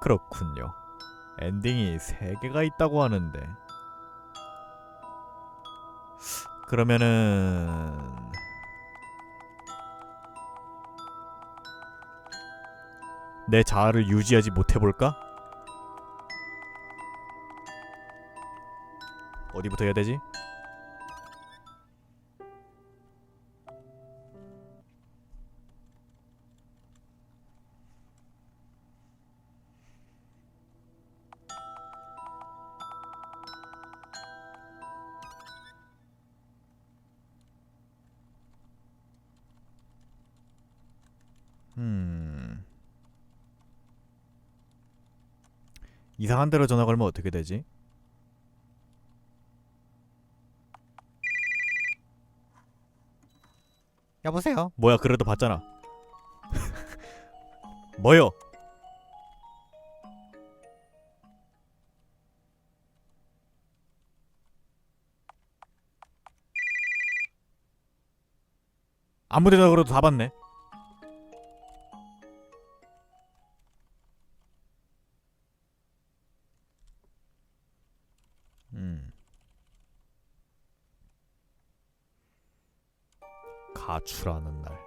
그렇군요. 엔딩이 3개가 있다고 하는데. 그러면은 내 자아를 유지하지 못해 볼까? 어디부터 해야 되지? 음. 이상한 데로 전화 걸면 어떻게 되지? 여보세요? 뭐야 그래도 받잖아 뭐요? 아무 데나 걸어도 다 받네 가출하는 날.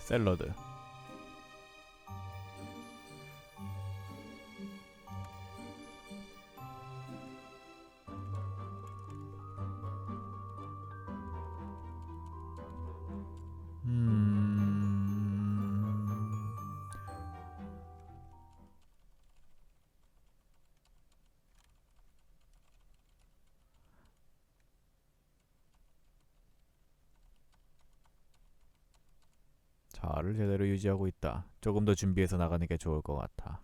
샐러드. 자아를 제대로 유지하고 있다. 조금 더 준비해서 나가는 게 좋을 것 같아.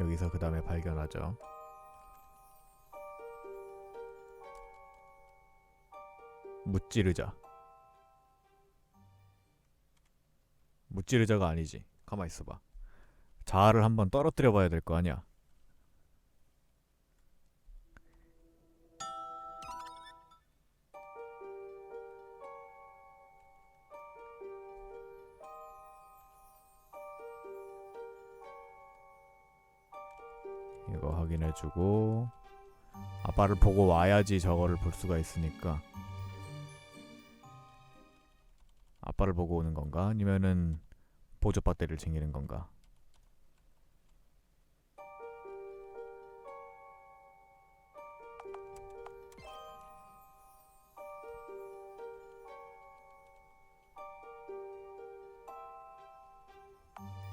여기서 그 다음에 발견하죠. 무찌르자. 무찌르자가 아니지. 가만 있어봐. 자아를 한번 떨어뜨려 봐야 될 거 아니야. 해주고 아빠를 보고 와야지 저거를 볼 수가 있으니까. 아빠를 보고 오는 건가? 아니면은 보조 배터리를 챙기는 건가?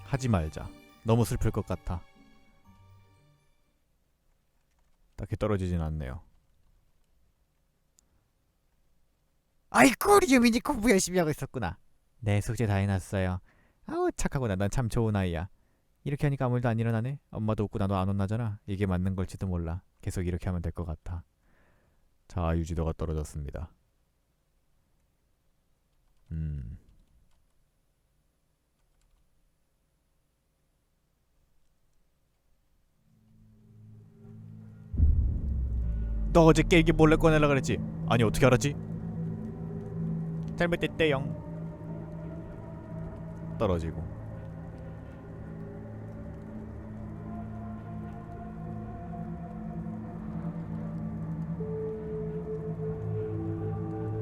하지 말자. 너무 슬플 것 같아 딱히 떨어지진 않네요. 아이고 우리 유민이 공부 열심히 하고 있었구나. 네 숙제 다 해놨어요. 아우 착하구나. 난 참 좋은 아이야. 이렇게 하니까 아무 일도 안 일어나네. 엄마도 웃고 나도 안 혼나잖아. 이게 맞는 걸지도 몰라. 계속 이렇게 하면 될 것 같아. 자 유지도가 떨어졌습니다. 음. 너 어제 깨기 몰래 꺼내려 그랬지? 아니 어떻게 알았지? 잘못됐대영 떨어지고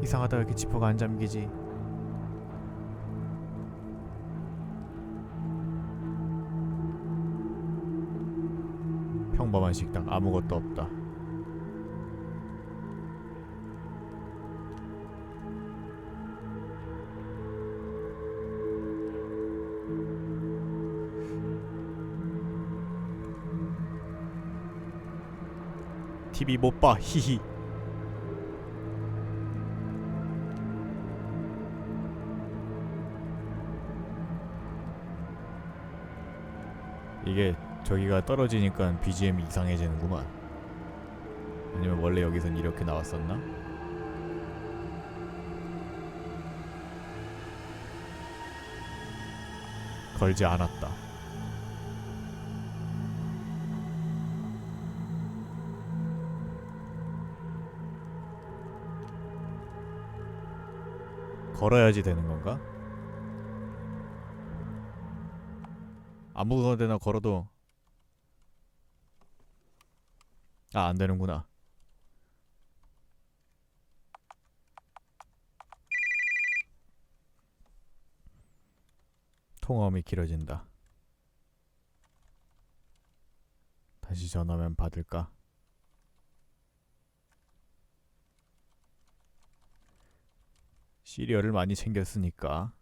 이상하다 왜 이렇게 지퍼가 안 잠기지? 평범한 식당 아무것도 없다. TV 못 봐. 히히. 이게 저기가 떨어지니까 BGM 이상해지는구만. 아니면 원래 여기선 이렇게 나왔었나? 걸지 않았다. 걸어야지 되는 건가? 아무 데나 걸어도 아, 안 되는구나. 통화음이 길어진다. 다시 전화면 받을까? 시리얼을 많이 챙겼으니까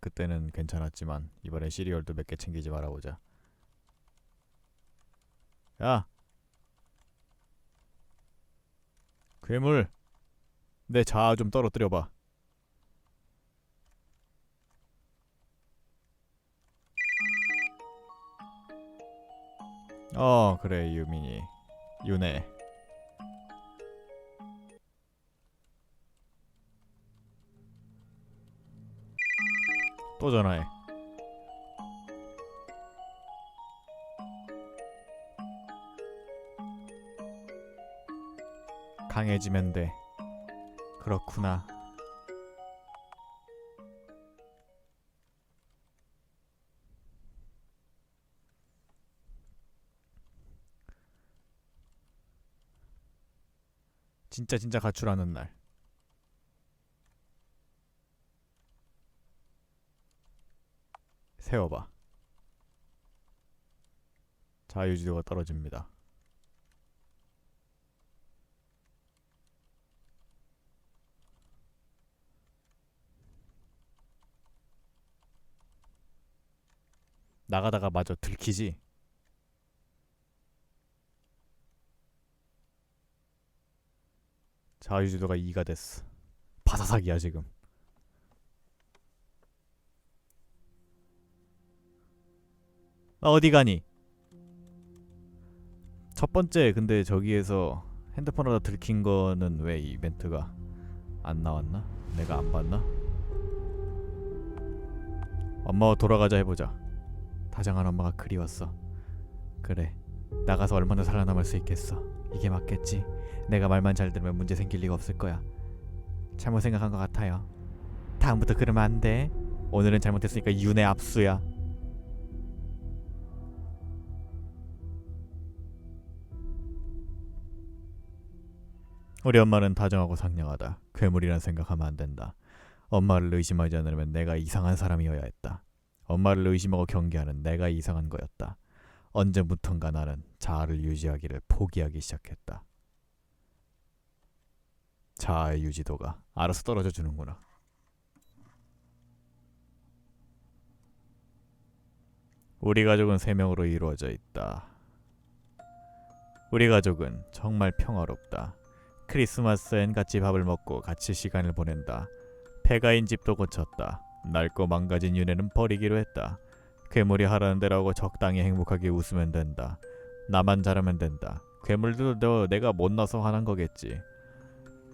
그때는 괜찮았지만 이번에 시리얼도 몇 개 챙기지 말아보자. 야, 괴물, 내 자아 좀 떨어뜨려봐. 어, 그래 유민이, 윤혜. 또 전화해. 강해지면 돼. 그렇구나. 진짜 진짜 가출하는 날. 세워봐. 자유지도가 떨어집니다. 나가다가 마저 들키지. 자유지도가 2가 됐어. 바사삭이야 지금. 나 어디 가니? 첫 번째 근데 저기에서 핸드폰 하다 들킨 거는 왜 이벤트가 안 나왔나? 내가 안 봤나? 엄마와 돌아가자 해보자. 다정한 엄마가 그리웠어. 그래. 나가서 얼마나 살아남을 수 있겠어. 이게 맞겠지. 내가 말만 잘 들으면 문제 생길 리가 없을 거야. 잘못 생각한 것 같아요. 다음부터 그러면 안 돼. 오늘은 잘못했으니까 윤의 압수야. 우리 엄마는 다정하고 상냥하다. 괴물이란 생각하면 안 된다. 엄마를 의심하지 않으면 내가 이상한 사람이어야 했다. 엄마를 의심하고 경계하는 내가 이상한 거였다. 언제부턴가 나는 자아를 유지하기를 포기하기 시작했다. 자아의 유지도가 알아서 떨어져 주는구나. 우리 가족은 세 명으로 이루어져 있다. 우리 가족은 정말 평화롭다. 크리스마스엔 같이 밥을 먹고 같이 시간을 보낸다. 폐가인 집도 고쳤다. 낡고 망가진 윤회는 버리기로 했다. 괴물이 하라는 대로 하고 적당히 행복하게 웃으면 된다. 나만 잘하면 된다. 괴물들도 내가 못나서 화난 거겠지.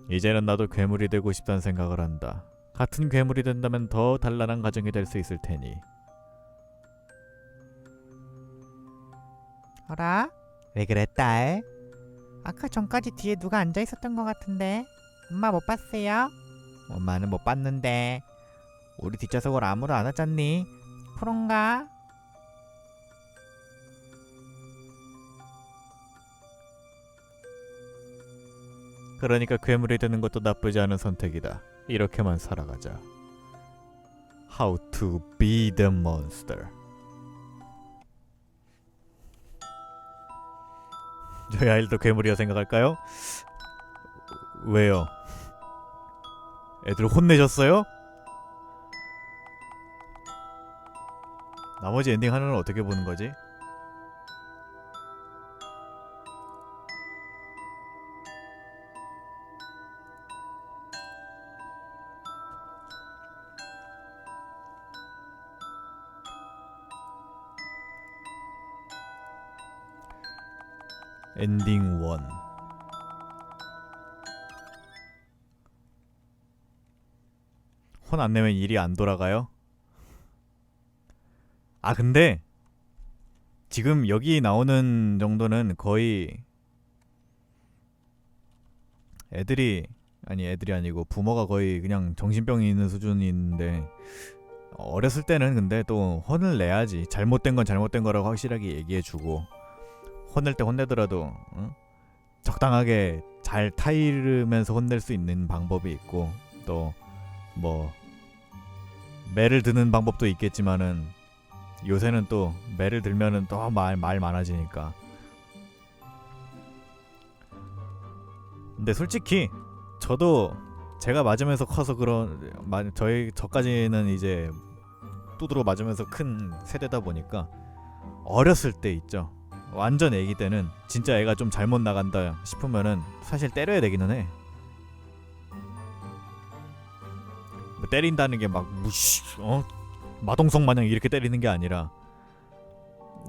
이제는 나도 괴물이 되고 싶다는 생각을 한다. 같은 괴물이 된다면 더 단란한 가정이 될 수 있을 테니. 어라? 왜 그래 딸? 아까 전까지 뒤에 누가 앉아 있었던 것 같은데 엄마 못 봤어요? 엄마는 못 봤는데 우리 뒷좌석을 아무도 안 앉았니? 그런가? 그러니까 괴물이 되는 것도 나쁘지 않은 선택이다. 이렇게만 살아가자. How to be the monster. 저희 아이들도 괴물이라 생각할까요? 왜요? 애들 혼내셨어요? 나머지 엔딩 하나는 어떻게 보는 거지? 엔딩 1 혼 안 내면 일이 안 돌아가요? 아 근데 지금 여기 나오는 정도는 거의 애들이 아니 애들이 아니고 부모가 거의 그냥 정신병이 있는 수준인데 어렸을 때는 근데 또 혼을 내야지. 잘못된 건 잘못된 거라고 확실하게 얘기해주고 혼낼 때 혼내더라도 어? 적당하게 잘 타이르면서 혼낼 수 있는 방법이 있고 또 뭐 매를 드는 방법도 있겠지만은 요새는 또 매를 들면은 또 말 말 많아지니까 근데 솔직히 저도 제가 맞으면서 커서 그런 마- 저희 저까지는 이제 두드러 맞으면서 큰 세대다 보니까 어렸을 때 있죠. 완전 애기 때는 진짜 애가 좀 잘못 나간다 싶으면은 사실 때려야 되기는 해. 뭐 때린다는 게 막 무시 어 마동석 마냥 이렇게 때리는 게 아니라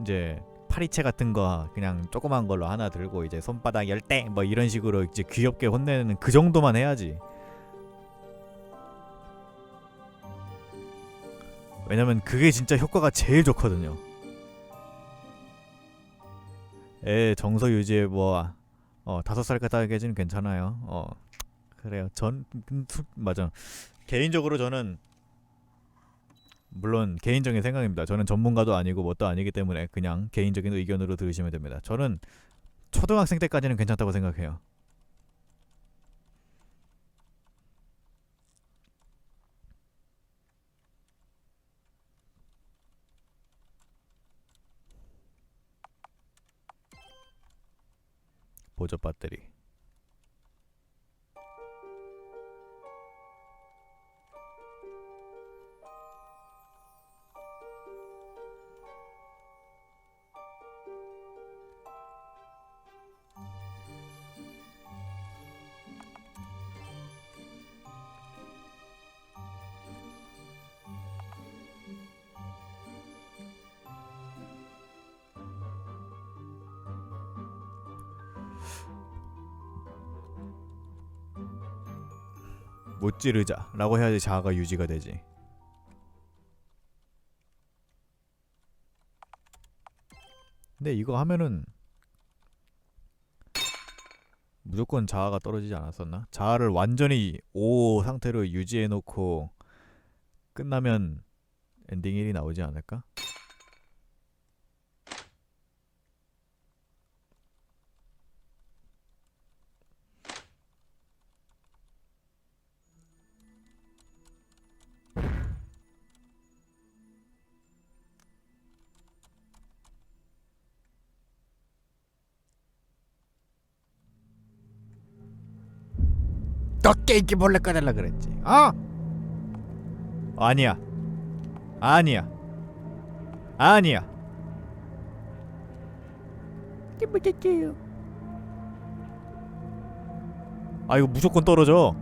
이제 파리채 같은 거 그냥 조그만 걸로 하나 들고 이제 손바닥 열대 뭐 이런 식으로 이제 귀엽게 혼내는 그 정도만 해야지. 왜냐면 그게 진짜 효과가 제일 좋거든요. 애 정서 유지에 뭐 어, 다섯 살까지는 괜찮아요. 어 그래요. 전 맞아. 개인적으로 저는 물론 개인적인 생각입니다. 저는 전문가도 아니고 뭣도 아니기 때문에 그냥 개인적인 의견으로 들으시면 됩니다. 저는 초등학생 때까지는 괜찮다고 생각해요. 보조 배터리. 못 찌르자라고 해야지 자아가 유지가 되지. 근데 이거 하면은 무조건 자아가 떨어지지 않았었나? 자아를 완전히 O 상태로 유지해 놓고 끝나면 엔딩 1이 나오지 않을까? 너 게임기 몰래 꺼달라 그랬지. 어? 아니야. 아니야. 아니야. 못했어요. 아 이거 무조건 떨어져.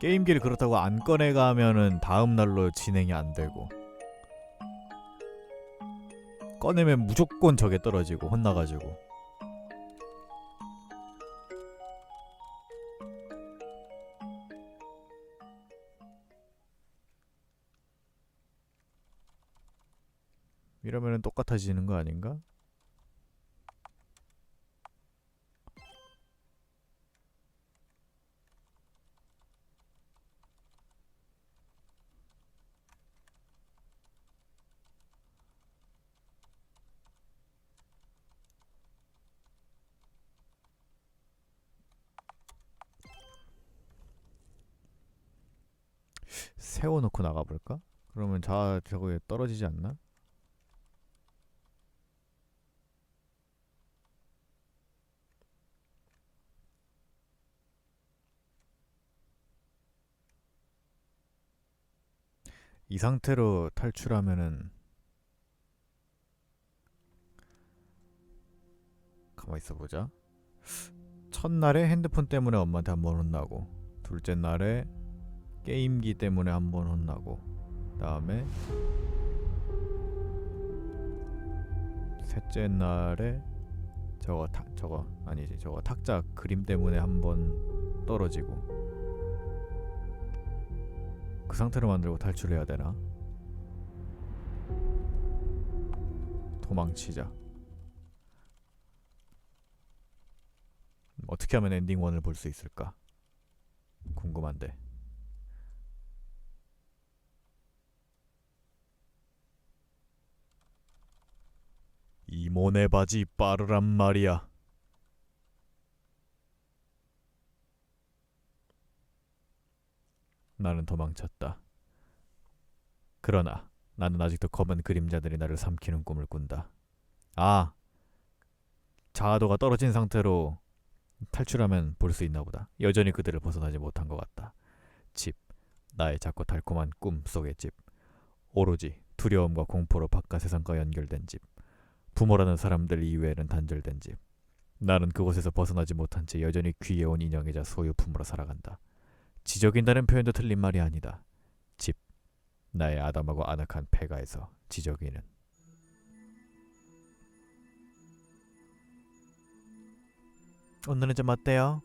게임기를 그렇다고 안 꺼내 가면은 다음 날로 진행이 안 되고 꺼내면 무조건 저게 떨어지고 혼나가지고 이러면은 똑같아지는 거 아닌가? 세워놓고 나가볼까? 그러면 자 저거에 떨어지지 않나? 이 상태로 탈출하면은 가만 있어 보자. 첫날에 핸드폰 때문에 엄마한테 한 번 혼나고 둘째 날에 게임기 때문에 한 번 혼나고 다음에 셋째 날에 저거 탁 저거 아니지 저거 탁자 그림 때문에 한 번 떨어지고 그 상태로 만들고 탈출해야 되나? 도망치자. 어떻게 하면 엔딩 1을 볼 수 있을까? 궁금한데. 이모네 바지 빠르란 말이야. 나는 도망쳤다. 그러나 나는 아직도 검은 그림자들이 나를 삼키는 꿈을 꾼다. 아, 자아도가 떨어진 상태로 탈출하면 볼 수 있나 보다. 여전히 그들을 벗어나지 못한 것 같다. 집, 나의 작고 달콤한 꿈 속의 집. 오로지 두려움과 공포로 바깥 세상과 연결된 집. 부모라는 사람들 이외에는 단절된 집. 나는 그곳에서 벗어나지 못한 채 여전히 귀여운 인형이자 소유품으로 살아간다. 지적인다는 표현도 틀린 말이 아니다. 집, 나의 아담하고 아늑한 폐가에서 지적이는 오늘은 좀 어때요?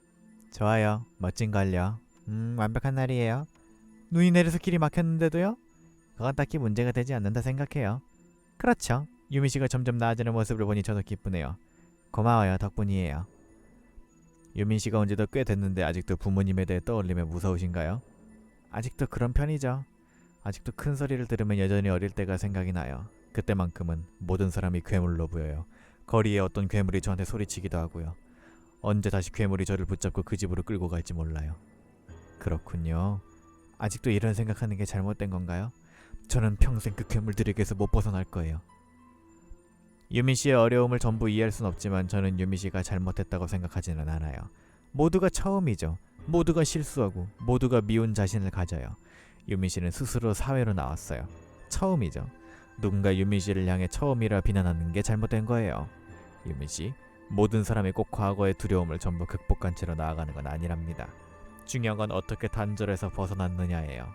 좋아요. 멋진 걸요. 음, 완벽한 날이에요. 눈이 내려서 길이 막혔는데도요? 그건 딱히 문제가 되지 않는다 생각해요. 그렇죠. 유미 씨가 점점 나아지는 모습을 보니 저도 기쁘네요. 고마워요. 덕분이에요. 유민 씨가 온 지도 꽤 됐는데 아직도 부모님에 대해 떠올리며 무서우신가요? 아직도 그런 편이죠. 아직도 큰 소리를 들으면 여전히 어릴 때가 생각이 나요. 그때만큼은 모든 사람이 괴물로 보여요. 거리에 어떤 괴물이 저한테 소리치기도 하고요. 언제 다시 괴물이 저를 붙잡고 그 집으로 끌고 갈지 몰라요. 그렇군요. 아직도 이런 생각하는 게 잘못된 건가요? 저는 평생 그 괴물들에게서 못 벗어날 거예요. 유미 씨의 어려움을 전부 이해할 순 없지만 저는 유미 씨가 잘못했다고 생각하지는 않아요. 모두가 처음이죠. 모두가 실수하고 모두가 미운 자신을 가져요. 유미 씨는 스스로 사회로 나왔어요. 처음이죠. 누군가 유미 씨를 향해 처음이라 비난하는 게 잘못된 거예요. 유미 씨, 모든 사람이 꼭 과거의 두려움을 전부 극복한 채로 나아가는 건 아니랍니다. 중요한 건 어떻게 단절해서 벗어났느냐예요.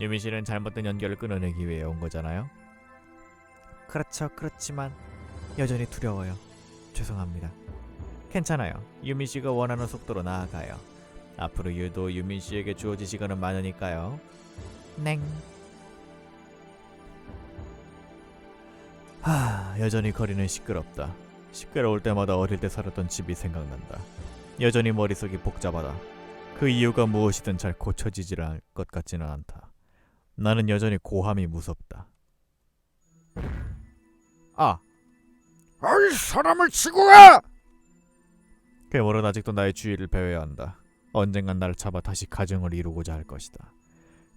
유미 씨는 잘못된 연결을 끊어내기 위해 온 거잖아요. 그렇죠, 그렇지만 여전히 두려워요. 죄송합니다. 괜찮아요. 유미 씨가 원하는 속도로 나아가요. 앞으로 유도 유민 씨에게 주어질 시간은 많으니까요. 냉. 하, 여전히 거리는 시끄럽다. 시끄러울 때마다 어릴 때 살았던 집이 생각난다. 여전히 머릿속이 복잡하다. 그 이유가 무엇이든 잘 고쳐지질 않을 것 같지는 않다. 나는 여전히 고함이 무섭다. 아, 어이 사람을 치고 가! 괴물은 아직도 나의 주의를 배워야 한다. 언젠간 나를 잡아 다시 가정을 이루고자 할 것이다.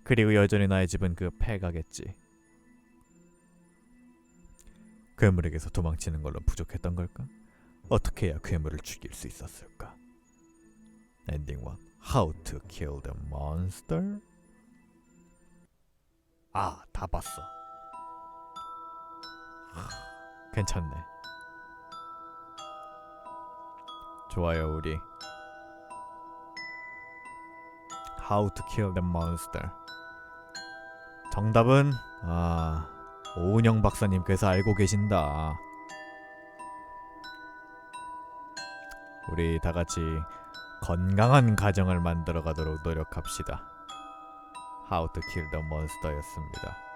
그리고 여전히 나의 집은 그 폐가겠지. 괴물에게서 도망치는 걸로 부족했던 걸까? 어떻게 해야 괴물을 죽일 수 있었을까? 엔딩 1 How to kill the monster? 아, 다 봤어. 하, 괜찮네. 좋아요, 우리. How to kill the monster. 정답은 아 오은영 박사님께서 알고 계신다. 우리 다 같이 건강한 가정을 만들어 가도록 노력합시다. How to kill the monster였습니다.